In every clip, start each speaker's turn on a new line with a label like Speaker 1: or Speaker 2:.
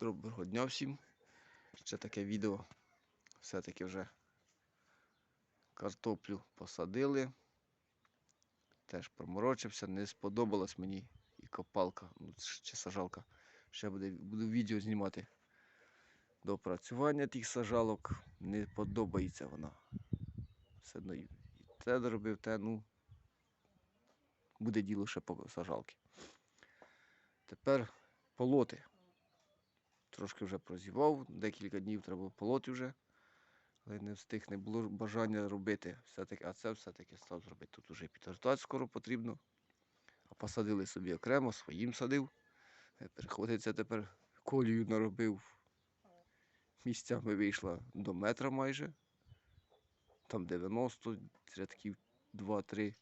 Speaker 1: Доброго дня всім. Ще таке відео. Все-таки вже картоплю посадили. Теж проморочився, не сподобалась мені і копалка, ну, чи сажалка. Ще буде, буду відео знімати. До опрацювання тих сажалок не подобається вона. Все одно і те доробив, те, ну. Буде діло ще по сажалки. Тепер полоти. Трошки вже прозівав, декілька днів треба полоти вже. Але не встиг, не було бажання робити. Все-таки, а це все-таки став зробити. Тут вже підгортати скоро потрібно. А посадили собі окремо, своїм садив. Е, Приходиться тепер колію наробив. Місцями вийшла до метра майже. Там 90 рядків 2-3.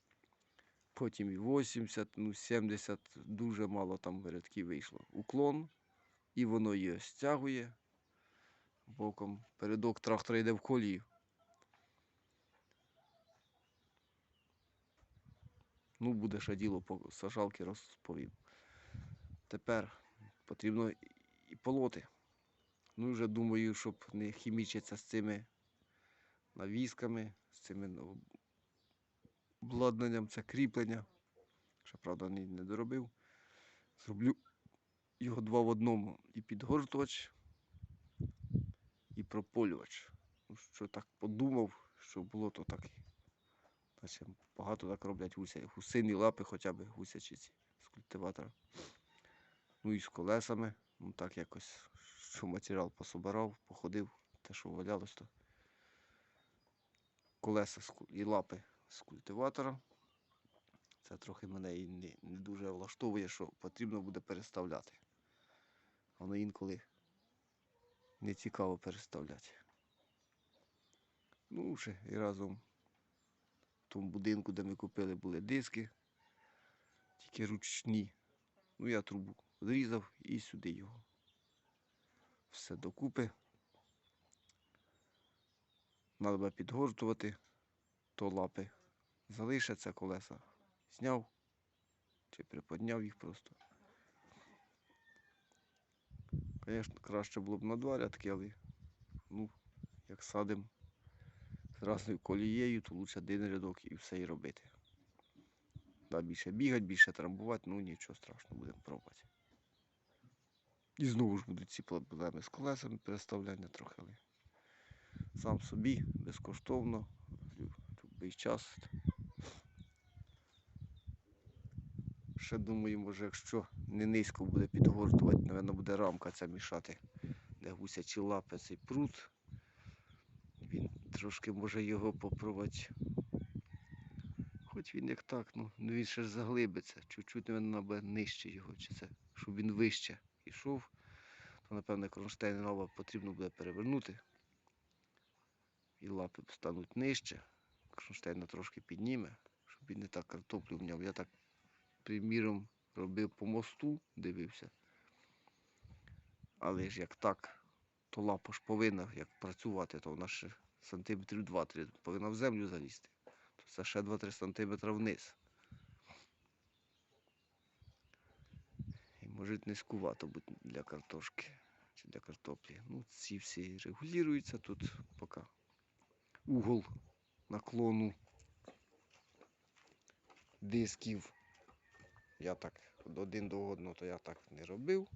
Speaker 1: Потім і 80, ну 70, дуже мало там рядків вийшло. Уклон, і воно її стягує боком. Передок трактора йде в колію. Ну, буде ще діло по сажалки розповім. Тепер потрібно і полоти. Ну, вже думаю, щоб не хімічитися з цими навісками, з цими ну, обладнанням, це кріплення. Ще, правда, не доробив. Зроблю його два в одному. І підгортувач, і прополювач. Ну, що так подумав, що було, то так. Наче багато так роблять гуся. Гусині лапи хоча б гусячиці з культиватора. Ну і з колесами. Ну так якось, що матеріал пособирав, походив, те, що валялось, то колеса і лапи з культиватора. Це трохи мене і не, не дуже влаштовує, що потрібно буде переставляти. Воно інколи не цікаво переставляти. Ну, ще і разом в тому будинку, де ми купили, були диски, тільки ручні. Ну, я трубу зрізав і сюди його. Все докупи. Треба підгортувати, то лапи залишаться колеса. Зняв чи приподняв їх просто. Звісно, краще було б на два рядки, але ну, як садим з разною колією, то лучше один рядок і все і робити. Да, більше бігати, більше трамбувати, ну нічого страшного, будемо пробувати. І знову ж будуть ці проблеми з колесами, переставляння трохи, але сам собі безкоштовно, будь-який час. Ще думаю, може, якщо не низько буде підгортувати, напевно, буде рамка ця мішати, де гусячі лапи цей прут. Він трошки може його попробувати. Хоч він як так, ну, ну він ще ж заглибиться. Чуть-чуть, буде нижче його, чи це, щоб він вище йшов, то, напевно, кронштейн нова потрібно буде перевернути. І лапи стануть нижче. Кронштейна трошки підніме, щоб він не так картоплю вняв. Я так приміром робив по мосту, дивився. Але ж як так, то лапа ж повинна як працювати, то вона ще сантиметрів 2-3 повинна в землю залізти. То це ще 2-3 сантиметри вниз. І може низькувато бути для картошки чи для картоплі. Ну, ці всі регулюються тут поки угол наклону дисків. Я так один до одного, то я так не робив.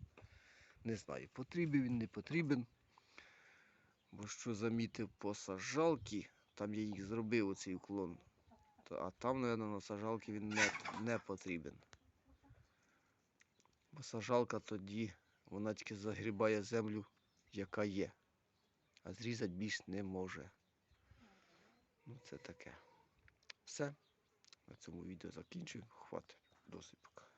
Speaker 1: Не знаю, потрібен він, не потрібен. Бо що замітив по сажалки, там я їх зробив оцей уклон. А там, мабуть, на сажалки він не, не потрібен. Бо сажалка тоді, вона тільки загрібає землю, яка є. А зрізати більш не може. Ну, це таке. Все. На цьому відео закінчую. Хватить. どうするか。